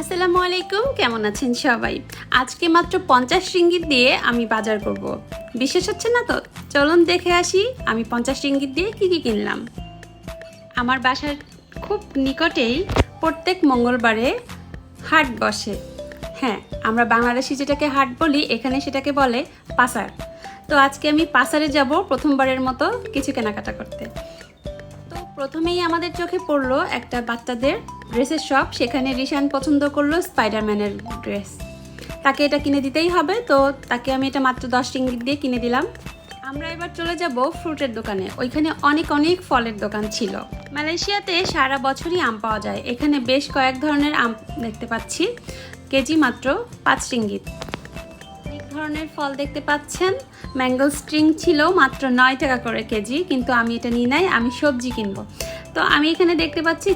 আসসালামু আলাইকুম, কেমন আছেন সবাই? আজকে মাত্র পঞ্চাশ রিঙ্গিত দিয়ে আমি বাজার করব। বিশ্বাস হচ্ছে না তো? চলুন দেখে আসি আমি পঞ্চাশ রিঙ্গিত দিয়ে কী কী কিনলাম। আমার বাসার খুব নিকটেই প্রত্যেক মঙ্গলবারে হাট বসে। হ্যাঁ আমরা বাংলাদেশি যেটাকে হাট বলি, এখানে সেটাকে বলে পাসার। তো আজকে আমি পাসারে যাব প্রথমবারের মতো কিছু কেনাকাটা করতে। প্রথমেই আমাদের চোখে পড়ল একটা বাচ্চাদের ড্রেসের শপ সেখানে রিশান পছন্দ করল স্পাইডারম্যানের ড্রেস। তাকে এটা কিনে দিতেই হবে, তো তাকে আমি এটা মাত্র দশ রিঙ্গিত দিয়ে কিনে দিলাম। আমরা এবার চলে যাব ফ্রুটের দোকানে। ওইখানে অনেক অনেক ফলের দোকান ছিল। মালয়েশিয়াতে সারা বছরই আম পাওয়া যায়। এখানে বেশ কয়েক ধরনের আম দেখতে পাচ্ছি। কেজি মাত্র পাঁচ অনেক ধরনের ফল দেখতে পাচ্ছেন। ম্যাঙ্গো স্ট্রিং ছিল মাত্র নয় টাকা করে কেজি, কিন্তু আমি এটা নিই নাই, আমি সবজি কিনবো। তো আমি এখানে দেখতে পাচ্ছি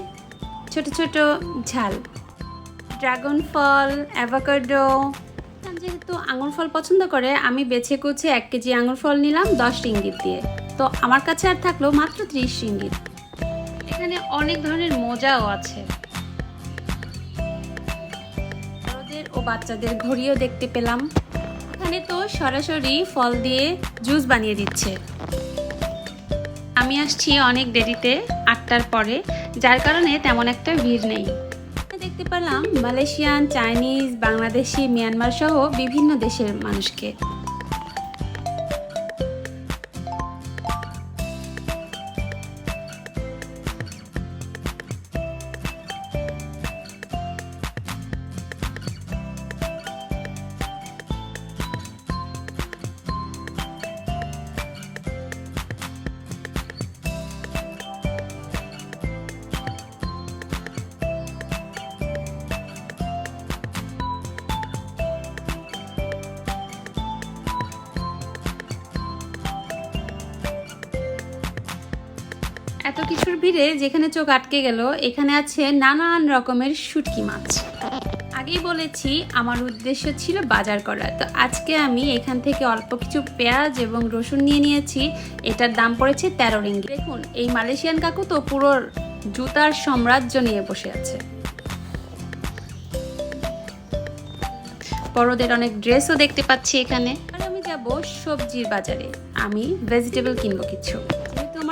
ছোট ছোট ঝাল। ড্রাগন ফল অ্যাভাকাডো যেহেতু আঙুর ফল পছন্দ করে, আমি বেছে কুচে এক কেজি আঙুর ফল নিলাম দশ রিঙ্গিত দিয়ে। তো আমার কাছে আর থাকল মাত্র ত্রিশ রিঙ্গিত। এখানে অনেক ধরনের মোজাও আছে। বড়দের ও বাচ্চাদের ঘড়িও দেখতে পেলাম। এখানে তো সরাসরি ফল দিয়ে জুস বানিয়ে দিচ্ছে। আমি আসছি অনেক দেরিতে, আটটার পরে, যার কারণে তেমন একটা ভিড় নেই। দেখতে পেলাম মালয়েশিয়ান, চাইনিজ, বাংলাদেশি, মিয়ানমার সহ বিভিন্ন দেশের মানুষকে। এত কিছুর ভিড়ে যেখানে চোখ আটকে গেল, এখানে আছে নানান রকমের শুটকি মাছ। আগেই বলেছি, আমার উদ্দেশ্য ছিল বাজার করা তো আজকে আমি এখান থেকে অল্প কিছু পেঁয়াজ এবং রসুন নিয়ে নিয়েছি। এটার দাম পড়েছে তেরো রিঙ্গি। দেখুন, এই মালয়েশিয়ান কাকু তো পুরো জুতার সাম্রাজ্য নিয়ে বসে আছে। বড়দের অনেক ড্রেসও দেখতে পাচ্ছি এখানে। আর আমি যাব সবজির বাজারে। আমি ভেজিটেবল কিনবো কিছু।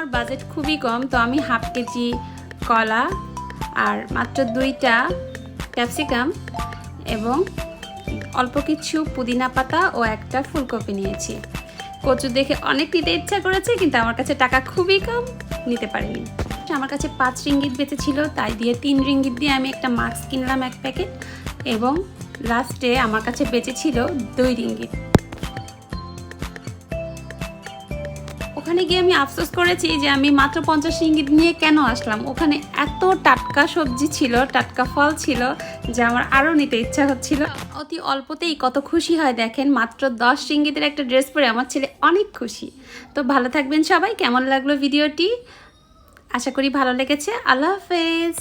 আমার বাজেট খুবই কম, তো আমি হাফ কেজি কলা আর মাত্র দুইটা ক্যাপসিকাম এবং অল্প কিছু পুদিনা পাতা ও একটা ফুলকপি নিয়েছি। কচু দেখে অনেক নিতে ইচ্ছা করেছে, কিন্তু আমার কাছে টাকা খুবই কম, নিতে পারিনি। আমার কাছে পাঁচ রিঙ্গিত বেঁচেছিল, তাই দিয়ে তিন রিঙ্গিত দিয়ে আমি একটা মাস্ক কিনলাম এক প্যাকেট এবং লাস্টে আমার কাছে বেঁচে ছিল দুই রিঙ্গিত। ওখানে গিয়ে আমি আফসোস করেছি যে আমি মাত্র পঞ্চাশ ইঙ্গিত নিয়ে কেন আসলাম। ওখানে এত টাটকা সবজি ছিল, টাটকা ফল ছিল, যে আমার আরও নিতে ইচ্ছা হচ্ছিল। অতি অল্পতেই কত খুশি হয় দেখেন, মাত্র দশ ইঙ্গিতের একটা ড্রেস পরে আমার ছেলে অনেক খুশি। তো ভালো থাকবেন সবাই, কেমন লাগল ভিডিওটি? আশা করি ভালো লেগেছে। আল্লাহ হাফেজ।